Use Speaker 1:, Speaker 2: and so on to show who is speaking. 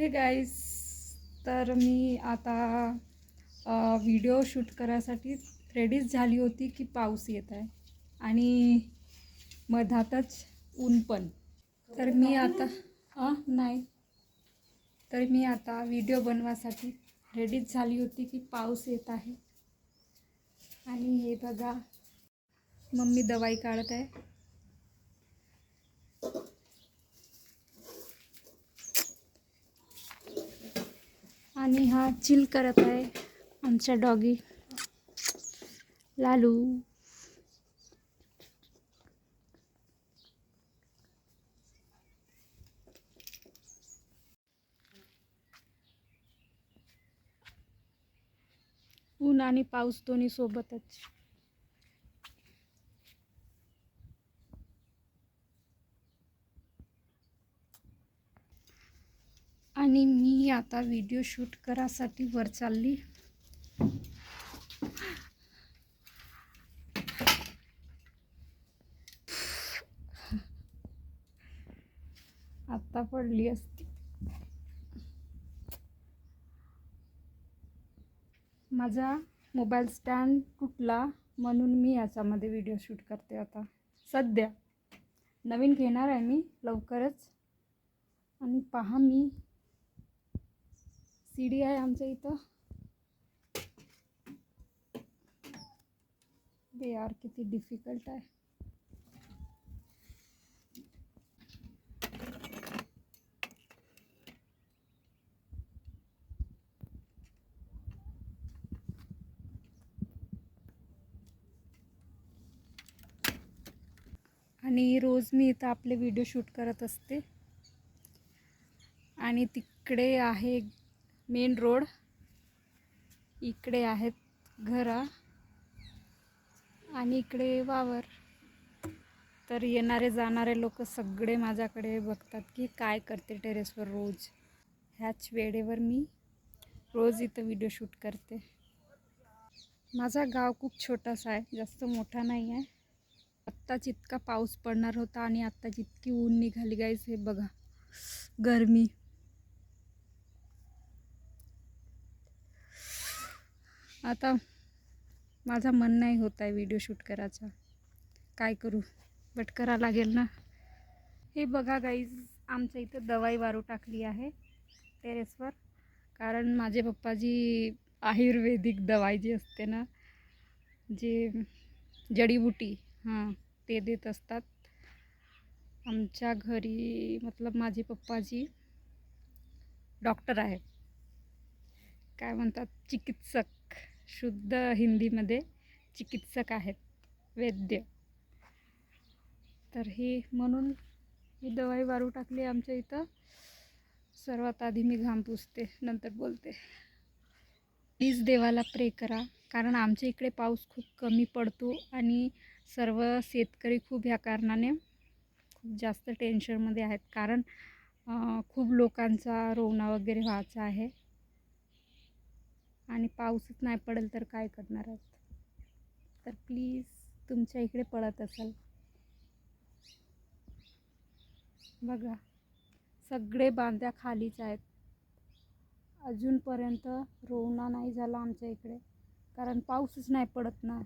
Speaker 1: Hey guys तर मी आता video shoot करायसाठी रेडीच झाली होती की पाऊस येत आहे. आणि मधातच ऊन पण. तर मी आता हां नाही. तर मी आता व्हिडिओ बनवासाठी रेडीच झाली होती की पाऊस येत आहे. आणि हे बघा मम्मी दवाई काढत आहे. आणि हा चिल करत आहे आमच्या डॉगी. लालू. ऊन आणि पाऊस दोन्ही सोबतच. आणि मी आता व्हिडिओ शूट करासाठी वर चालली. आता पडली असती. माझा मोबाईल स्टँड तुटला म्हणून मी याच्यामध्ये व्हिडिओ शूट करते आता. सध्या. नवीन घेणार आहे मी लवकरच. आणि पहा मी सीडी आहे आमच्या इथं. दे यार किती डिफिकल्ट आहे. आणि रोज मी इथं आपले व्हिडिओ शूट करत असते. आणि तिकडे आहे मेन रोड. इकडे आहेत घरा. आणि इकडे वावर. तर येणारे जाणारे लोक सगळे माझ्याकडे बघतात की काय करते टेरेसवर रोज. ह्याच वेळेवर मी रोज इथं व्हिडिओ शूट करते. माझा गाव खूप छोटासा आहे जास्त मोठा नाही आहे आत्ताच इतका पाऊस पडणार होता आणि आत्ताच इतकी ऊन निघाली गाईस हे बघा. गरमी. आता माझा मन नाही होत आहे व्हिडिओ शूट करायचा. काय करू? बट करा लागेल ना. हे बघा गाईज आमच्या इथं दवाई वारू टाकली आहे टेरेसवर कारण माझे पप्पाजी आयुर्वेदिक दवाई जी असते ना जे जडीबुटी हां ते देत असतात. आमच्या घरी मतलब माझे पप्पाजी डॉक्टर आहेत काय म्हणतात? चिकित्सक. शुद्ध हिंदीमध्ये चिकित्सक आहेत. वैद्य. तर ही म्हणून ही दवाई वारू टाकली आमच्या इथं. सर्वात आधी मी घाम पुसते नंतर बोलते. प्लीज देवाला प्रे करा कारण आमच्या इकडे पाऊस खूप कमी पडतो आणि सर्व शेतकरी खूप ह्या कारणाने खूप जास्त टेन्शनमध्ये आहेत. कारण खूप लोकांचा रोवणा वगैरे व्हायचा आहे. आणि पाऊसच नाही पडेल तर काय करणार आहेत? तर प्लीज तुमच्या इकडे पडत असाल. बघा सगळे बांध्या खालीच आहेत. अजूनपर्यंत रोवणा नाही झाला आमच्या इकडे कारण पाऊसच नाही पडत ना.